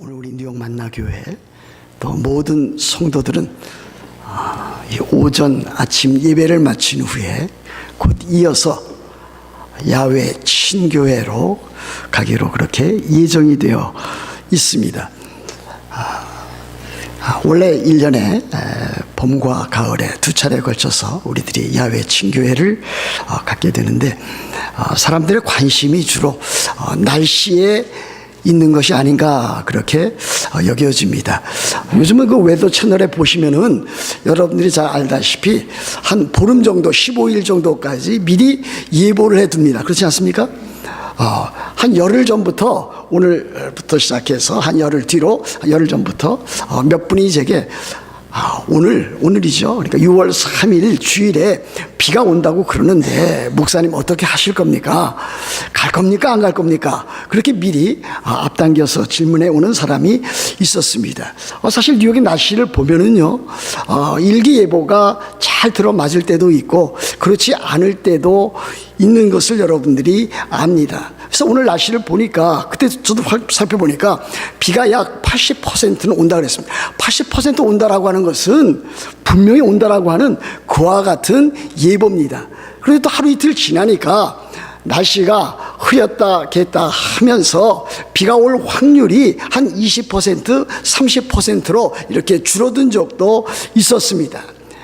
오늘 우리 뉴욕 만나교회 또 모든 성도들은 아, 이 오전 아침 예배를 마친 후에 곧 이어서 야외 친교회로 가기로 그렇게 예정이 되어 있습니다. 아, 원래 1년에 에, 봄과 가을에 두 차례에 걸쳐서 우리들이 야외 친교회를 어, 갖게 되는데 어, 사람들의 관심이 주로 어, 날씨에 있는 것이 아닌가 그렇게 어, 여겨집니다. 요즘은 그 웨더 채널에 보시면은 여러분들이 잘 알다시피 한 보름 정도, 15일 정도까지 미리 예보를 해둡니다. 그렇지 않습니까? 어, 한 열흘 전부터 오늘부터 시작해서 한 열흘 뒤로 한 열흘 전부터 어, 몇 분이 제게 아, 오늘 오늘이죠. 그러니까 6월 3일 주일에 비가 온다고 그러는데 목사님 어떻게 하실 겁니까? 갈 겁니까? 안 갈 겁니까? 그렇게 미리 아, 앞당겨서 질문해 오는 사람이 있었습니다. 어, 사실 뉴욕의 날씨를 보면은요, 어, 일기예보가 잘 들어맞을 때도 있고 그렇지 않을 때도 있는 것을 여러분들이 압니다. 그래서 오늘 날씨를 보니까 그때 저도 확 살펴보니까 비가 약 80%는 온다 그랬습니다. 80% 온다라고 하는 것은 분명히 온다라고 하는 그와 같은 예보입니다. 그런데 또 하루 이틀 지나니까 날씨가 흐렸다 겠다 하면서 비가 올 확률이 한 20% 30%로 이렇게 줄어든 적도 있었습니다.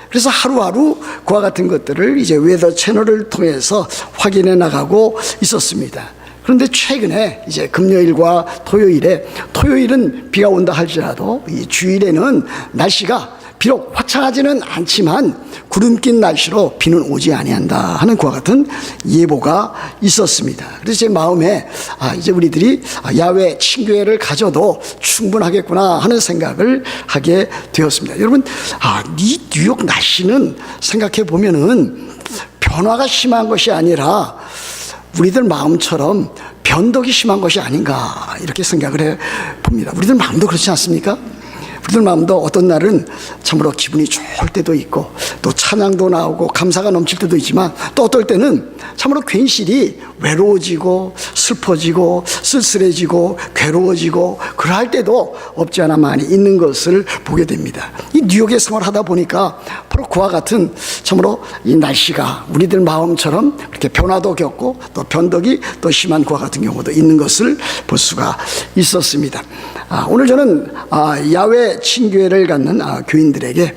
그래서 하루하루 그와 같은 것들을 이제 웨더 채널을 통해서 확인해 나가고 있었습니다. 그런데 최근에 이제 금요일과 토요일에 토요일은 비가 온다 할지라도 이 주일에는 날씨가 비록 화창하지는 않지만 구름 낀 날씨로 비는 오지 아니한다 하는 그와 같은 예보가 있었습니다. 그래서 제 마음에 아 이제 우리들이 야외 친교회를 가져도 충분하겠구나 하는 생각을 하게 되었습니다. 여러분 아이 뉴욕 날씨는 생각해 보면은 변화가 심한 것이 아니라 우리들 마음처럼 변덕이 심한 것이 아닌가 이렇게 생각을 해 봅니다. 우리들 마음도 그렇지 않습니까? 우리들 마음도 어떤 날은 참으로 기분이 좋을 때도 있고 또 찬양도 나오고 감사가 넘칠 때도 있지만 또 어떨 때는 참으로 괜시리 외로워지고 슬퍼지고 쓸쓸해지고 괴로워지고 그럴 때도 없지 않아 많이 있는 것을 보게 됩니다. 이 뉴욕에 생활하다 보니까 바로 그와 같은 참으로 이 날씨가 우리들 마음처럼 그렇게 변화도 겪고 또 변덕이 또 심한 그와 같은 경우도 있는 것을 볼 수가 있었습니다. 아, 오늘 저는 아, 야외 친교회를 갖는 아, 교인들에게 에,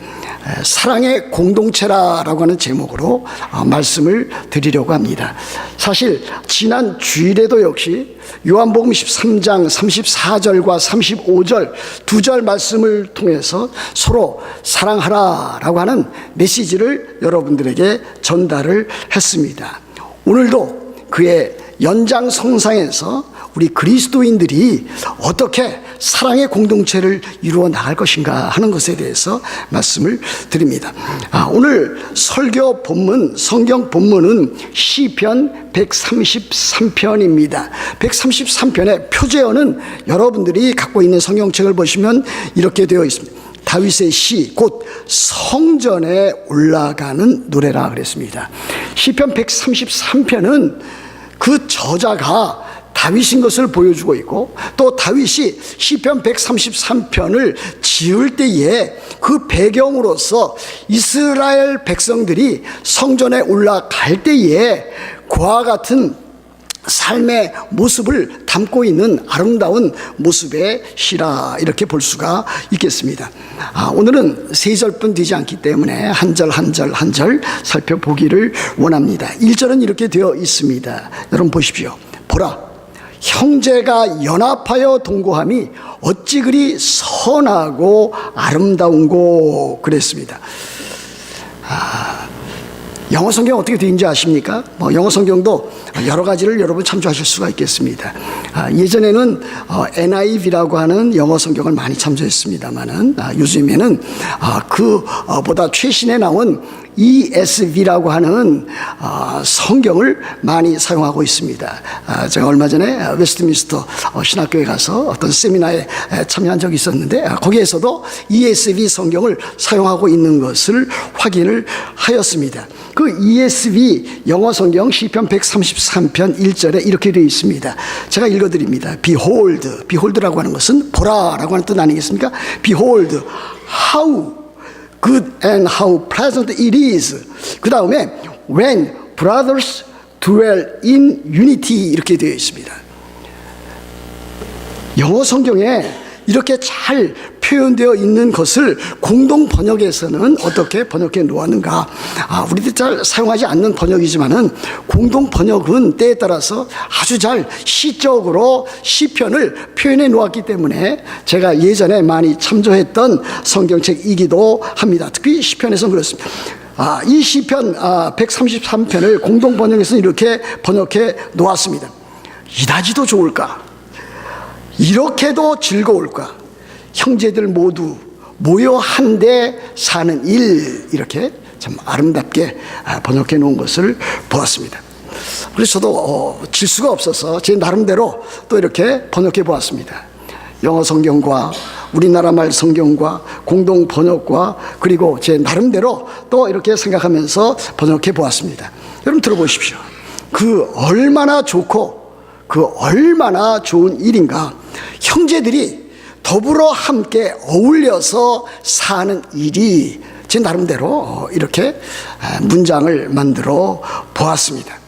사랑의 공동체라라고 하는 제목으로 아, 말씀을 드리려고 합니다. 사실 지난 주일에도 역시 요한복음 13장 34절과 35절 두 절 말씀을 통해서 서로 사랑하라라고 하는 메시지를 여러분들에게 전달을 했습니다. 오늘도 그의 연장성상에서 우리 그리스도인들이 어떻게 사랑의 공동체를 이루어 나갈 것인가 하는 것에 대해서 말씀을 드립니다. 아, 오늘 설교 본문, 성경 본문은 시편 133편입니다. 133편의 표제어는 여러분들이 갖고 있는 성경책을 보시면 이렇게 되어 있습니다. 다윗의 시, 곧 성전에 올라가는 노래라 그랬습니다. 시편 133편은 그 저자가 다윗인 것을 보여주고 있고 또 다윗이 시편 133편을 지을 때에 그 배경으로서 이스라엘 백성들이 성전에 올라갈 때에 그와 같은 삶의 모습을 담고 있는 아름다운 모습의 시라 이렇게 볼 수가 있겠습니다. 아, 오늘은 세 절뿐 되지 않기 때문에 한 절 한 절 한 절 살펴보기를 원합니다. 1절은 이렇게 되어 있습니다. 여러분 보십시오. 보라. 형제가 연합하여 동거함이 어찌 그리 선하고 아름다운고 그랬습니다. 아, 영어 성경 어떻게 되는지 아십니까? 뭐 영어 성경도 여러 가지를 여러분 참조하실 수가 있겠습니다. 아, 예전에는 어, NIV라고 하는 영어 성경을 많이 참조했습니다만은 아, 요즘에는 아, 그보다 최신에 나온 ESV라고 하는 어, 성경을 많이 사용하고 있습니다. 아, 제가 얼마 전에 웨스트민스터 어, 신학교에 가서 어떤 세미나에 에, 참여한 적이 있었는데 아, 거기에서도 ESV 성경을 사용하고 있는 것을 확인을 하였습니다. 그 ESV 영어 성경 시편 133편 1절에 이렇게 되어 있습니다. 제가 읽어 드립니다. Behold, behold라고 하는 것은 보라라고 하는 뜻 아니겠습니까? Behold, how good and how pleasant it is. 그 다음에 when brothers dwell in unity 이렇게 되어 있습니다. 영어 성경에 이렇게 잘 표현되어 있는 것을 공동 번역에서는 어떻게 번역해 놓았는가? 아, 우리들 잘 사용하지 않는 번역이지만은 공동 번역은 때에 따라서 아주 잘 시적으로 시편을 표현해 놓았기 때문에 제가 예전에 많이 참조했던 성경책이기도 합니다. 특히 시편에서는 그렇습니다. 아, 이 시편 아, 133편을 공동 번역에서는 이렇게 번역해 놓았습니다. 이다지도 좋을까? 이렇게도 즐거울까? 형제들 모두 모여 한데 사는 일 이렇게 참 아름답게 아, 번역해 놓은 것을 보았습니다. 그래서 저도 어, 질 수가 없어서 제 나름대로 또 이렇게 번역해 보았습니다. 영어 성경과 우리나라 말 성경과 공동 번역과 그리고 제 나름대로 또 이렇게 생각하면서 번역해 보았습니다. 여러분 들어보십시오. 그 얼마나 좋고 그 얼마나 좋은 일인가. 형제들이 더불어 함께 어울려서 사는 일이 제 나름대로 이렇게 문장을 만들어 보았습니다.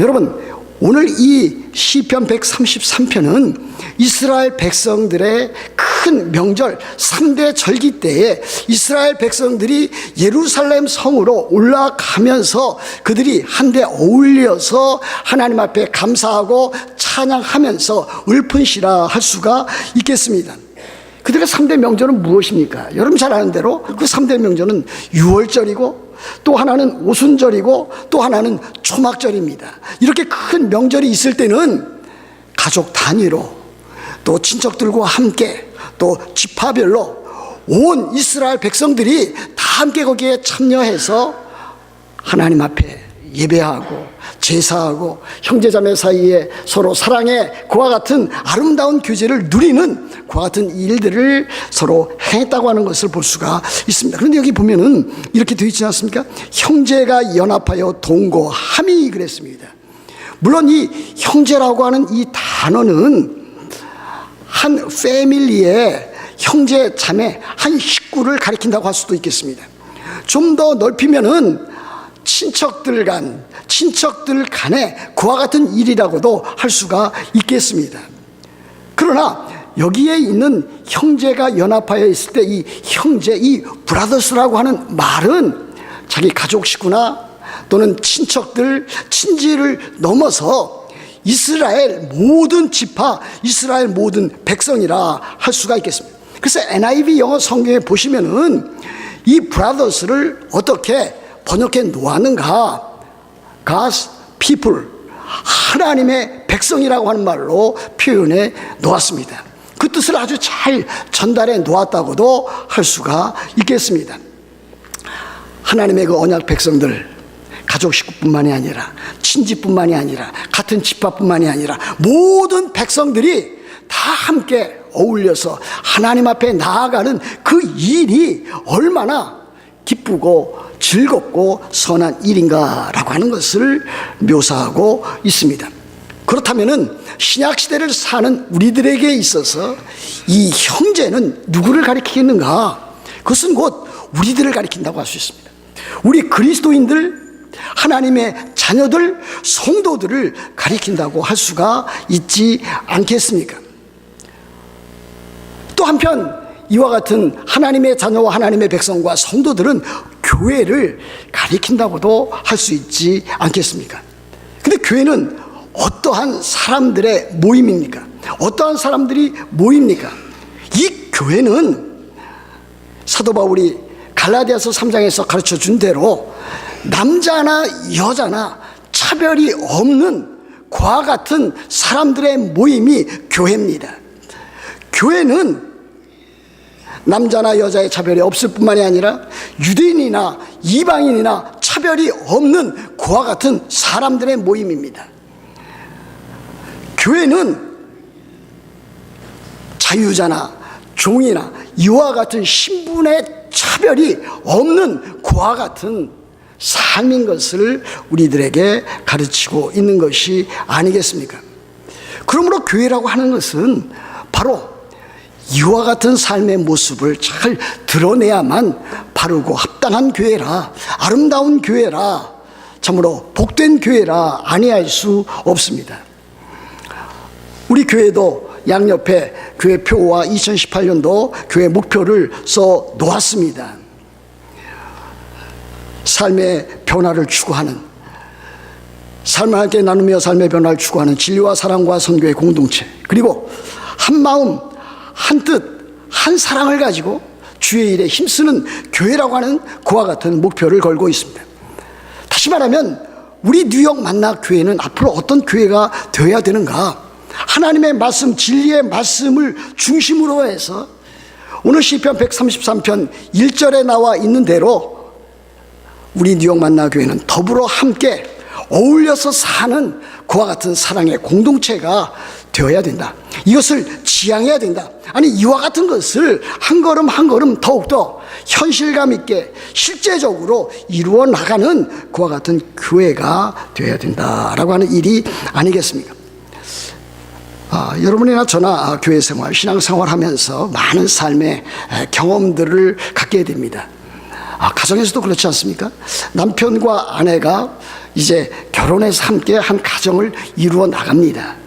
여러분, 오늘 이 시편 133편은 이스라엘 백성들의 큰 명절 3대 절기 때에 이스라엘 백성들이 예루살렘 성으로 올라가면서 그들이 한데 어울려서 하나님 앞에 감사하고 찬양하면서 읊은시라 할 수가 있겠습니다. 그들의 3대 명절은 무엇입니까? 여러분 잘 아는 대로 그 3대 명절은 6월절이고 또 하나는 오순절이고 또 하나는 초막절입니다. 이렇게 큰 명절이 있을 때는 가족 단위로 또 친척들과 함께 또 지파별로 온 이스라엘 백성들이 다 함께 거기에 참여해서 하나님 앞에 예배하고 제사하고 형제자매 사이에 서로 사랑해 그와 같은 아름다운 교제를 누리는 그와 같은 일들을 서로 행했다고 하는 것을 볼 수가 있습니다. 그런데 여기 보면은 이렇게 되어 있지 않습니까? 형제가 연합하여 동거함이 그랬습니다. 물론 이 형제라고 하는 이 단어는 한 패밀리의 형제 자매 한 식구를 가리킨다고 할 수도 있겠습니다. 좀 더 넓히면은 친척들 간, 친척들 간에 그와 같은 일이라고도 할 수가 있겠습니다. 그러나 여기에 있는 형제가 연합하여 있을 때 이 형제, 이 브라더스라고 하는 말은 자기 가족 식구나 또는 친척들, 친지를 넘어서 이스라엘 모든 지파, 이스라엘 모든 백성이라 할 수가 있겠습니다. 그래서 NIV 영어 성경에 보시면은 이 브라더스를 어떻게 번역해 놓았는가? God's people. 하나님의 백성이라고 하는 말로 표현해 놓았습니다. 그 뜻을 아주 잘 전달해 놓았다고도 할 수가 있겠습니다. 하나님의 그 언약 백성들, 가족 식구뿐만이 아니라 친지뿐만이 아니라 같은 집합뿐만이 아니라 모든 백성들이 다 함께 어울려서 하나님 앞에 나아가는 그 일이 얼마나 기쁘고 즐겁고 선한 일인가라고 하는 것을 묘사하고 있습니다. 그렇다면은 신약 시대를 사는 우리들에게 있어서 이 형제는 누구를 가리키겠는가? 그것은 곧 우리들을 가리킨다고 할 수 있습니다. 우리 그리스도인들 하나님의 자녀들, 성도들을 가리킨다고 할 수가 있지 않겠습니까? 또 한편 이와 같은 하나님의 자녀와 하나님의 백성과 성도들은 교회를 가리킨다고도 할 수 있지 않겠습니까? 근데 교회는 어떠한 사람들의 모임입니까? 어떠한 사람들이 모입니까? 이 교회는 사도 바울이 갈라디아서 3장에서 가르쳐 준 대로 남자나 여자나 차별이 없는 그와 같은 사람들의 모임이 교회입니다. 교회는 남자나 여자의 차별이 없을 뿐만이 아니라 유대인이나 이방인이나 차별이 없는 그와 같은 사람들의 모임입니다. 교회는 자유자나 종이나 이와 같은 신분의 차별이 없는 그와 같은 삶인 것을 우리들에게 가르치고 있는 것이 아니겠습니까? 그러므로 교회라고 하는 것은 바로 이와 같은 삶의 모습을 잘 드러내야만 바르고 합당한 교회라, 아름다운 교회라, 참으로 복된 교회라 아니할 수 없습니다. 우리 교회도 양옆에 교회 표와 2018년도 교회 목표를 써 놓았습니다. 삶의 변화를 추구하는 삶을 함께 나누며 삶의 변화를 추구하는 진리와 사랑과 선교의 공동체 그리고 한 마음 한 뜻 한 사랑을 가지고 주의 일에 힘쓰는 교회라고 하는 그와 같은 목표를 걸고 있습니다. 다시 말하면 우리 뉴욕 만나 교회는 앞으로 어떤 교회가 되어야 되는가? 하나님의 말씀, 진리의 말씀을 중심으로 해서 오늘 시편 133편 1절에 나와 있는 대로 우리 뉴욕 만나 교회는 더불어 함께 어울려서 사는 그와 같은 사랑의 공동체가 되어야 된다. 이것을 지향해야 된다. 아니 이와 같은 것을 한 걸음 한 걸음 더욱더 현실감 있게 실제적으로 이루어 나가는 그와 같은 교회가 되어야 된다라고 하는 일이 아니겠습니까? 아, 여러분이나 저나 아, 교회 생활, 신앙 생활 하면서 많은 삶의 에, 경험들을 갖게 됩니다. 아, 가정에서도 그렇지 않습니까? 남편과 아내가 이제 결혼해서 함께 한 가정을 이루어 나갑니다.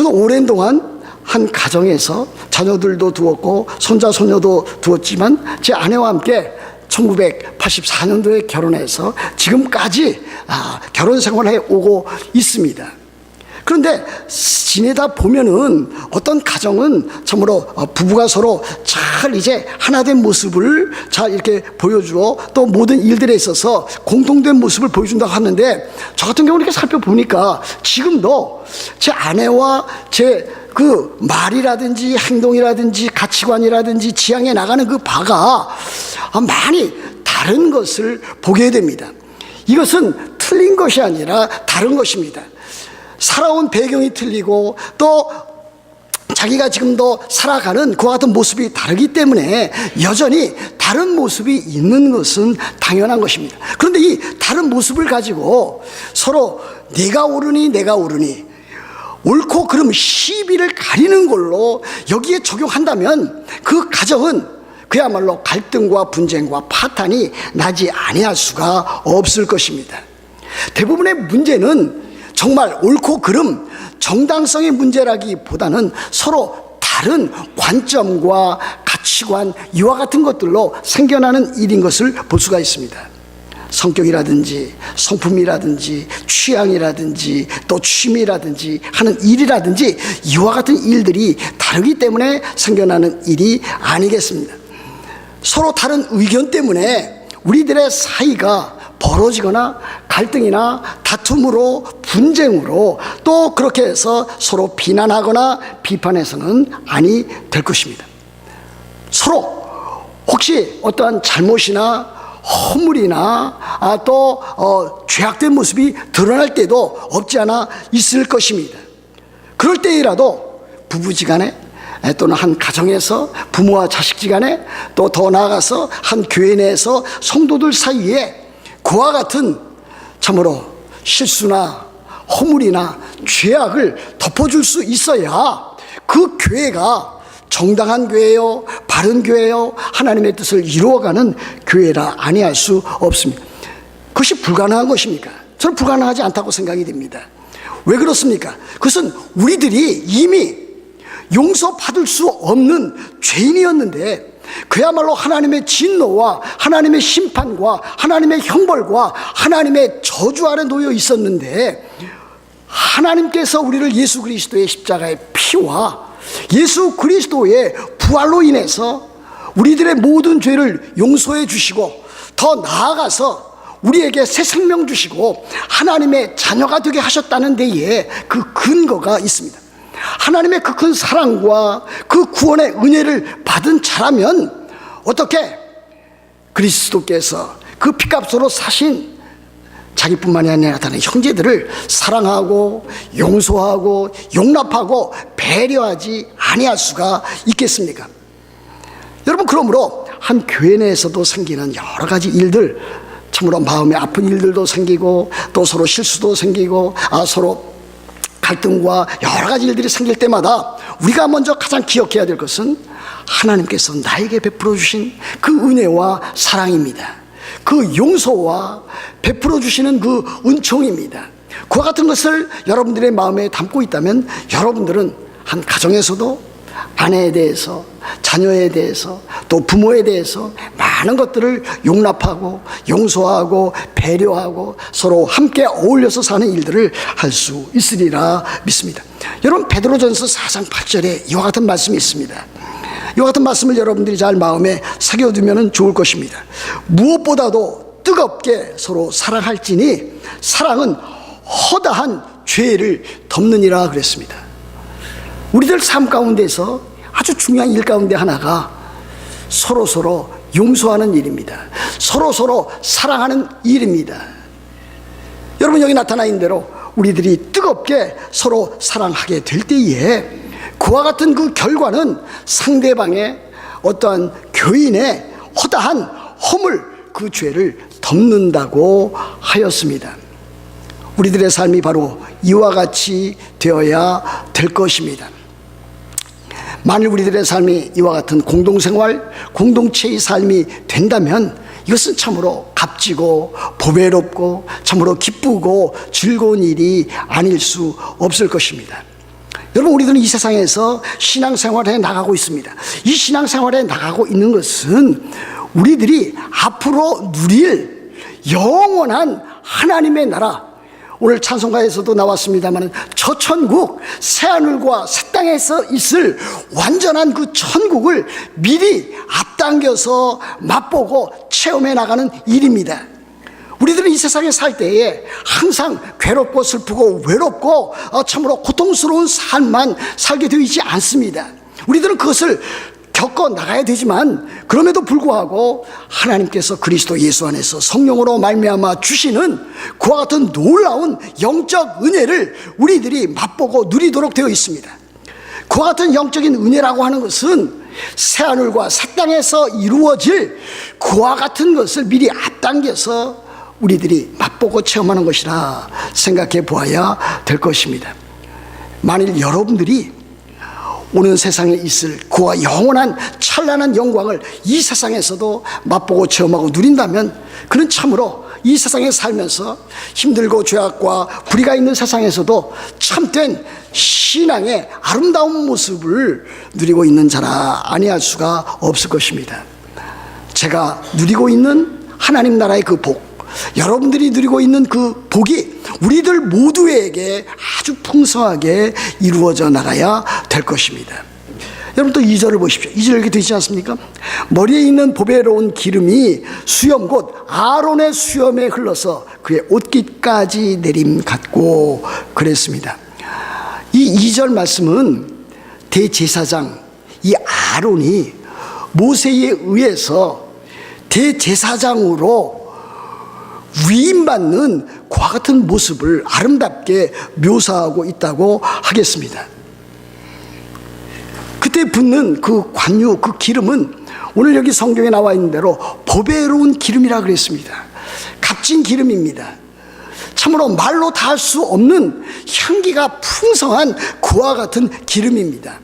저도 오랜 동안 한 가정에서 자녀들도 두었고 손자 손녀도 두었지만 제 아내와 함께 1984년도에 결혼해서 지금까지 아, 결혼 생활해 오고 있습니다. 그런데 지내다 보면은 어떤 가정은 참으로 어, 부부가 서로 잘 이제 하나된 모습을 잘 이렇게 보여주어 또 모든 일들에 있어서 공통된 모습을 보여준다고 하는데 저 같은 경우는 이렇게 살펴보니까 지금도 제 아내와 제그 말이라든지 행동이라든지 가치관이라든지 지향해 나가는 그 바가 많이 다른 것을 보게 됩니다. 이것은 틀린 것이 아니라 다른 것입니다. 살아온 배경이 틀리고 또 자기가 지금도 살아가는 그와 같은 모습이 다르기 때문에 여전히 다른 모습이 있는 것은 당연한 것입니다. 그런데 이 다른 모습을 가지고 서로 내가 옳으니 내가 옳으니 옳고 그름 시비를 가리는 걸로 여기에 적용한다면 그 가정은 그야말로 갈등과 분쟁과 파탄이 나지 아니할 수가 없을 것입니다. 대부분의 문제는 정말 옳고 그름, 정당성의 문제라기보다는 서로 다른 관점과 가치관, 이와 같은 것들로 생겨나는 일인 것을 볼 수가 있습니다. 성격이라든지 성품이라든지 취향이라든지 또 취미라든지 하는 일이라든지 이와 같은 일들이 다르기 때문에 생겨나는 일이 아니겠습니다. 서로 다른 의견 때문에 우리들의 사이가 벌어지거나 갈등이나 다툼으로 분쟁으로 또 그렇게 해서 서로 비난하거나 비판해서는 아니 될 것입니다. 서로 혹시 어떠한 잘못이나 허물이나 아, 또 어, 죄악된 모습이 드러날 때도 없지 않아 있을 것입니다. 그럴 때이라도 부부지간에 또는 한 가정에서 부모와 자식지간에 또 더 나아가서 한 교회 내에서 성도들 사이에 그와 같은 참으로 실수나 허물이나 죄악을 덮어줄 수 있어야 그 교회가 정당한 교회요, 바른 교회요, 하나님의 뜻을 이루어가는 교회라 아니할 수 없습니다. 그것이 불가능한 것입니까? 저는 불가능하지 않다고 생각이 됩니다. 왜 그렇습니까? 그것은 우리들이 이미 용서받을 수 없는 죄인이었는데 그야말로 하나님의 진노와 하나님의 심판과 하나님의 형벌과 하나님의 저주 아래 놓여 있었는데 하나님께서 우리를 예수 그리스도의 십자가의 피와 예수 그리스도의 부활로 인해서 우리들의 모든 죄를 용서해 주시고 더 나아가서 우리에게 새 생명 주시고 하나님의 자녀가 되게 하셨다는 데에 그 근거가 있습니다. 하나님의 그 큰 사랑과 그 구원의 은혜를 받은 자라면 어떻게 그리스도께서 그 피값으로 사신 자기뿐만이 아니라 다른 형제들을 사랑하고 용서하고 용납하고 배려하지 아니할 수가 있겠습니까? 여러분 그러므로 한 교회 내에서도 생기는 여러 가지 일들 참으로 마음에 아픈 일들도 생기고 또 서로 실수도 생기고 아 서로 갈등과 여러 가지 일들이 생길 때마다 우리가 먼저 가장 기억해야 될 것은 하나님께서 나에게 베풀어 주신 그 은혜와 사랑입니다. 그 용서와 베풀어 주시는 그 은총입니다. 그와 같은 것을 여러분들의 마음에 담고 있다면 여러분들은 한 가정에서도 아내에 대해서 자녀에 대해서 또 부모에 대해서 많은 것들을 용납하고 용서하고 배려하고 서로 함께 어울려서 사는 일들을 할 수 있으리라 믿습니다. 여러분 베드로전서 4장 8절에 이와 같은 말씀이 있습니다. 이와 같은 말씀을 여러분들이 잘 마음에 새겨두면 좋을 것입니다. 무엇보다도 뜨겁게 서로 사랑할지니 사랑은 허다한 죄를 덮느니라 그랬습니다. 우리들 삶 가운데서 아주 중요한 일 가운데 하나가 서로 서로 용서하는 일입니다. 서로 서로 사랑하는 일입니다. 여러분 여기 나타나 있는 대로 우리들이 뜨겁게 서로 사랑하게 될 때에 그와 같은 그 결과는 상대방의 어떠한 교인의 허다한 허물 그 죄를 덮는다고 하였습니다. 우리들의 삶이 바로 이와 같이 되어야 될 것입니다. 만일 우리들의 삶이 이와 같은 공동생활, 공동체의 삶이 된다면 이것은 참으로 값지고 보배롭고 참으로 기쁘고 즐거운 일이 아닐 수 없을 것입니다. 여러분 우리들은 이 세상에서 신앙생활에 나가고 있습니다. 이 신앙생활에 나가고 있는 것은 우리들이 앞으로 누릴 영원한 하나님의 나라 오늘 찬송가에서도 나왔습니다만 저 천국 새하늘과 새 땅에서 있을 완전한 그 천국을 미리 앞당겨서 맛보고 체험해 나가는 일입니다. 우리들은 이 세상에 살 때에 항상 괴롭고 슬프고 외롭고 어, 참으로 고통스러운 삶만 살게 되어 있지 않습니다. 우리들은 그것을 겪어 나가야 되지만 그럼에도 불구하고 하나님께서 그리스도 예수 안에서 성령으로 말미암아 주시는 그와 같은 놀라운 영적 은혜를 우리들이 맛보고 누리도록 되어 있습니다. 그와 같은 영적인 은혜라고 하는 것은 새하늘과 새 땅에서 이루어질 그와 같은 것을 미리 앞당겨서 우리들이 맛보고 체험하는 것이라 생각해 보아야 될 것입니다. 만일 여러분들이 오는 세상에 있을 그와 영원한 찬란한 영광을 이 세상에서도 맛보고 체험하고 누린다면 그는 참으로 이 세상에 살면서 힘들고 죄악과 불의가 있는 세상에서도 참된 신앙의 아름다운 모습을 누리고 있는 자라 아니할 수가 없을 것입니다. 제가 누리고 있는 하나님 나라의 그 복, 여러분들이 누리고 있는 그 복이 우리들 모두에게 아주 풍성하게 이루어져 나가야 될 것입니다. 여러분 또 2절을 보십시오. 2절 이렇게 되지 않습니까? 머리에 있는 보배로운 기름이 수염 곧 아론의 수염에 흘러서 그의 옷깃까지 내림 같고 그랬습니다. 이 2절 말씀은 대제사장 이 아론이 모세에 의해서 대제사장으로 위임받는 그와 같은 모습을 아름답게 묘사하고 있다고 하겠습니다. 그때 붓는 그 관유, 그 기름은 오늘 여기 성경에 나와 있는 대로 보배로운 기름이라 그랬습니다. 값진 기름입니다. 참으로 말로 다 할 수 없는 향기가 풍성한 그와 같은 기름입니다.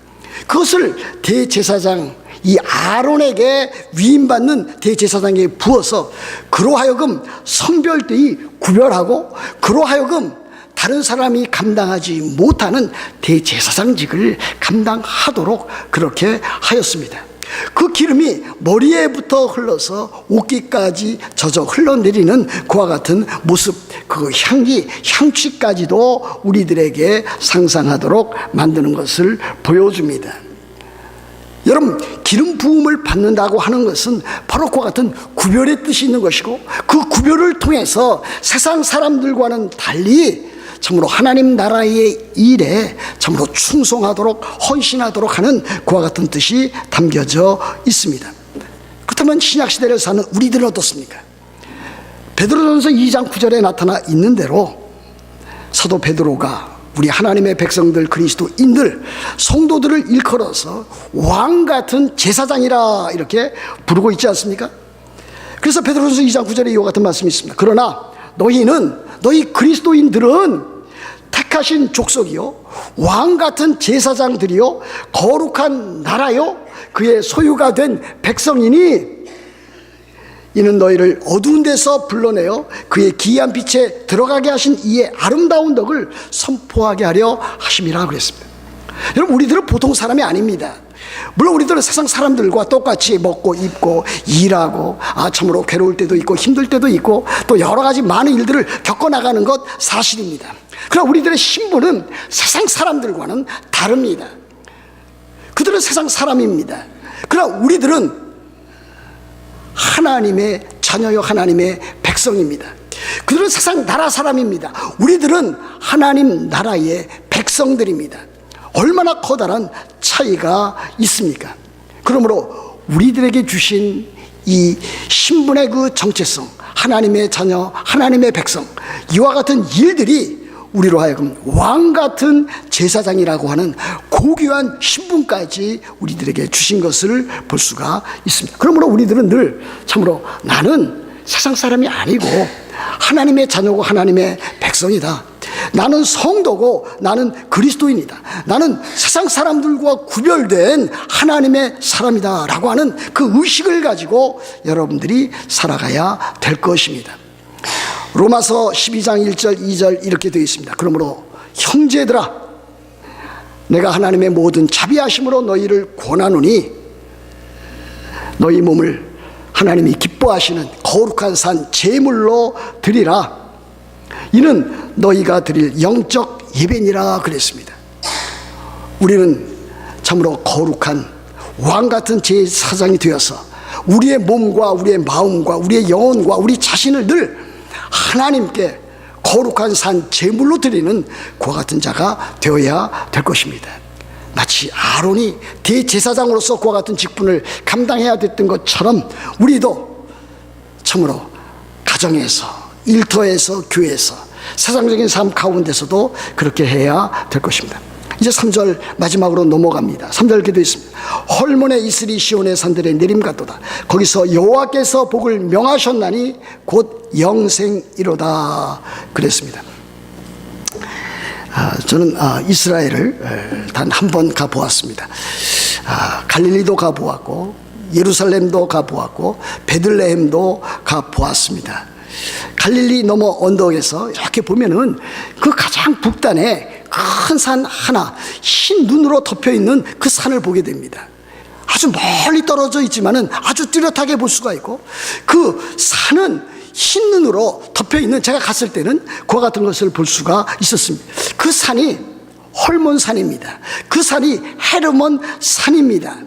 그것을 대제사장 이 아론에게 위임받는 대제사장에게 부어서 그로 하여금 성별되이 구별하고 그로 하여금 다른 사람이 감당하지 못하는 대제사장직을 감당하도록 그렇게 하였습니다. 그 기름이 머리에부터 흘러서 옷깃까지 젖어 흘러내리는 그와 같은 모습, 그 향기, 향취까지도 우리들에게 상상하도록 만드는 것을 보여줍니다. 여러분 기름 부음을 받는다고 하는 것은 바로 그와 같은 구별의 뜻이 있는 것이고 그 구별을 통해서 세상 사람들과는 달리 참으로 하나님 나라의 일에 참으로 충성하도록 헌신하도록 하는 그와 같은 뜻이 담겨져 있습니다. 그렇다면 신약 시대를 사는 우리들은 어떻습니까? 베드로전서 2장 9절에 나타나 있는 대로 사도 베드로가 우리 하나님의 백성들 그리스도인들 성도들을 일컬어서 왕 같은 제사장이라 이렇게 부르고 있지 않습니까? 그래서 베드로전서 2장 9절에 이와 같은 말씀이 있습니다. 그러나 너희는 너희 그리스도인들은 택하신 족속이요 왕 같은 제사장들이요 거룩한 나라요 그의 소유가 된 백성이니 이는 너희를 어두운 데서 불러내어 그의 기이한 빛에 들어가게 하신 이의 아름다운 덕을 선포하게 하려 하심이라 그랬습니다. 여러분 우리들은 보통 사람이 아닙니다. 물론 우리들은 세상 사람들과 똑같이 먹고 입고 일하고 아 참으로 괴로울 때도 있고 힘들 때도 있고 또 여러 가지 많은 일들을 겪어 나가는 것 사실입니다. 그러나 우리들의 신분은 세상 사람들과는 다릅니다. 그들은 세상 사람입니다. 그러나 우리들은 하나님의 자녀요 하나님의 백성입니다. 그들은 세상 나라 사람입니다. 우리들은 하나님 나라의 백성들입니다. 얼마나 커다란 차이가 있습니까? 그러므로 우리들에게 주신 이 신분의 그 정체성, 하나님의 자녀, 하나님의 백성, 이와 같은 일들이 우리로 하여금 왕 같은 제사장이라고 하는 고귀한 신분까지 우리들에게 주신 것을 볼 수가 있습니다. 그러므로 우리들은 늘 참으로 나는 세상 사람이 아니고 하나님의 자녀고 하나님의 백성이다. 나는 성도고 나는 그리스도인이다. 나는 세상 사람들과 구별된 하나님의 사람이다라고 하는 그 의식을 가지고 여러분들이 살아가야 될 것입니다. 로마서 12장 1절 2절 이렇게 되어 있습니다. 그러므로 형제들아 내가 하나님의 모든 자비하심으로 너희를 권하노니 너희 몸을 하나님이 기뻐하시는 거룩한 산 제물로 드리라 이는 너희가 드릴 영적 예배니라 그랬습니다. 우리는 참으로 거룩한 왕 같은 제사장이 되어서 우리의 몸과 우리의 마음과 우리의 영혼과 우리 자신을 늘 하나님께 거룩한 산 제물로 드리는 그와 같은 자가 되어야 될 것입니다. 마치 아론이 대제사장으로서 그와 같은 직분을 감당해야 됐던 것처럼 우리도 참으로 가정에서 일터에서 교회에서 세상적인 삶 가운데서도 그렇게 해야 될 것입니다. 이제 3절 마지막으로 넘어갑니다. 3절 이렇게 되어 있습니다. 헐몬의 이슬이 시온의 산들에 내림 같도다. 거기서 여호와께서 복을 명하셨나니 곧 영생이로다. 그랬습니다. 아, 저는 아, 이스라엘을 단 한 번 가보았습니다. 아, 갈릴리도 가보았고 예루살렘도 가보았고 베들레헴도 가보았습니다. 갈릴리 넘어 언덕에서 이렇게 보면은 그 가장 북단에 큰 산 하나 흰 눈으로 덮여 있는 그 산을 보게 됩니다. 아주 멀리 떨어져 있지만은 아주 뚜렷하게 볼 수가 있고 그 산은 흰 눈으로 덮여 있는 제가 갔을 때는 그와 같은 것을 볼 수가 있었습니다. 그 산이 헐몬 산입니다. 그 산이 헤르몬 산입니다.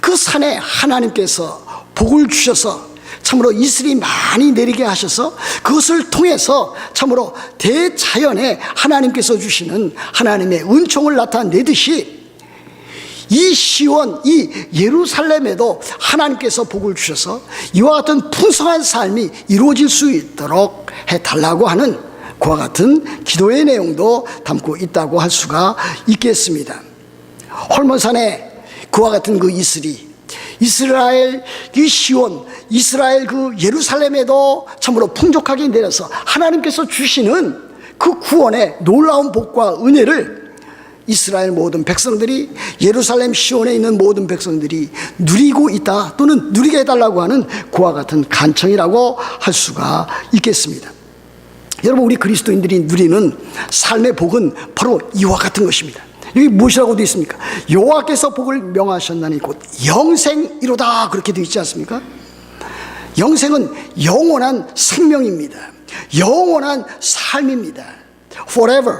그 산에 하나님께서 복을 주셔서 참으로 이슬이 많이 내리게 하셔서 그것을 통해서 참으로 대자연에 하나님께서 주시는 하나님의 은총을 나타내듯이 이 시원, 이 예루살렘에도 하나님께서 복을 주셔서 이와 같은 풍성한 삶이 이루어질 수 있도록 해달라고 하는 그와 같은 기도의 내용도 담고 있다고 할 수가 있겠습니다. 헐몬산에 그와 같은 그 이슬이 이스라엘 이 시온 이스라엘 그 예루살렘에도 참으로 풍족하게 내려서 하나님께서 주시는 그 구원의 놀라운 복과 은혜를 이스라엘 모든 백성들이 예루살렘 시온에 있는 모든 백성들이 누리고 있다 또는 누리게 해달라고 하는 그와 같은 간청이라고 할 수가 있겠습니다. 여러분 우리 그리스도인들이 누리는 삶의 복은 바로 이와 같은 것입니다. 여기 무엇이라고 되어 있습니까? 여호와께서 복을 명하셨나니 곧 영생이로다 그렇게 되어 있지 않습니까? 영생은 영원한 생명입니다. 영원한 삶입니다. Forever,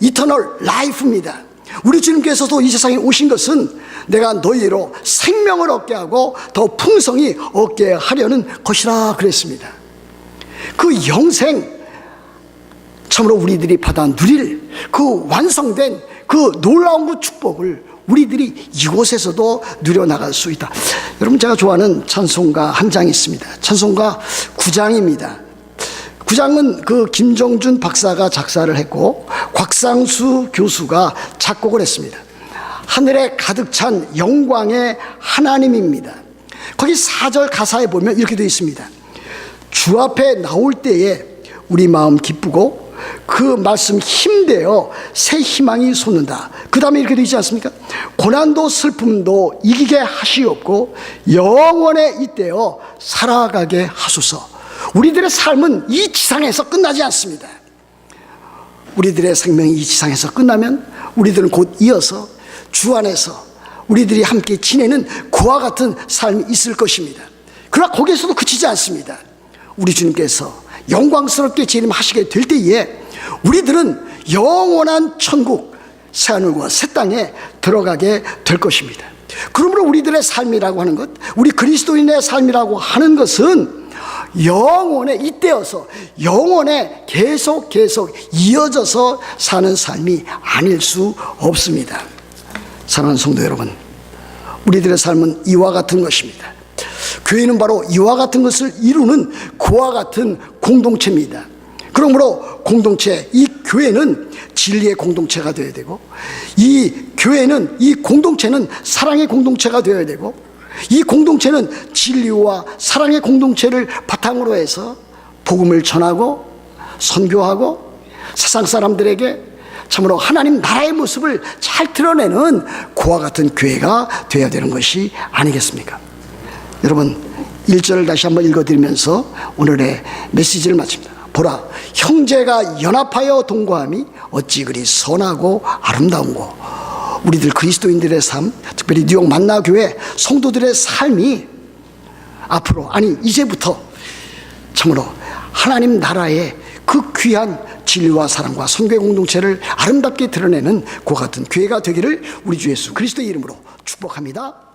eternal life입니다. 우리 주님께서도 이 세상에 오신 것은 내가 너희로 생명을 얻게 하고 더 풍성히 얻게 하려는 것이라 그랬습니다. 그 영생, 참으로 우리들이 받아 누릴 그 완성된 그 놀라운 그 축복을 우리들이 이곳에서도 누려나갈 수 있다. 여러분 제가 좋아하는 찬송가 한 장이 있습니다. 찬송가 9장입니다. 9장은 그 김정준 박사가 작사를 했고 곽상수 교수가 작곡을 했습니다. 하늘에 가득 찬 영광의 하나님입니다. 거기 4절 가사에 보면 이렇게 되어 있습니다. 주 앞에 나올 때에 우리 마음 기쁘고 그 말씀 힘되어 새 희망이 솟는다. 그 다음에 이렇게 되어 있지 않습니까? 고난도 슬픔도 이기게 하시옵고 영원에 잇대어 살아가게 하소서. 우리들의 삶은 이 지상에서 끝나지 않습니다. 우리들의 생명이 이 지상에서 끝나면 우리들은 곧 이어서 주 안에서 우리들이 함께 지내는 그와 같은 삶이 있을 것입니다. 그러나 거기에서도 그치지 않습니다. 우리 주님께서 영광스럽게 재림하시게 될 때에 우리들은 영원한 천국 새하늘과 새 땅에 들어가게 될 것입니다. 그러므로 우리들의 삶이라고 하는 것, 우리 그리스도인의 삶이라고 하는 것은 영원에 잇대어서 영원에 계속 계속 이어져서 사는 삶이 아닐 수 없습니다. 사랑하는 성도 여러분, 우리들의 삶은 이와 같은 것입니다. 교회는 바로 이와 같은 것을 이루는 그와 같은 공동체입니다. 그러므로 공동체, 이 교회는 진리의 공동체가 되어야 되고, 이 교회는, 이 공동체는 사랑의 공동체가 되어야 되고, 이 공동체는 진리와 사랑의 공동체를 바탕으로 해서 복음을 전하고, 선교하고, 세상 사람들에게 참으로 하나님 나라의 모습을 잘 드러내는 그와 같은 교회가 되어야 되는 것이 아니겠습니까? 여러분 1절을 다시 한번 읽어드리면서 오늘의 메시지를 마칩니다. 보라 형제가 연합하여 동거함이 어찌 그리 선하고 아름다운고 우리들 그리스도인들의 삶 특별히 뉴욕 만나교회 성도들의 삶이 앞으로 아니 이제부터 참으로 하나님 나라의 그 귀한 진리와 사랑과 선교의 공동체를 아름답게 드러내는 그 같은 교회가 되기를 우리 주 예수 그리스도의 이름으로 축복합니다.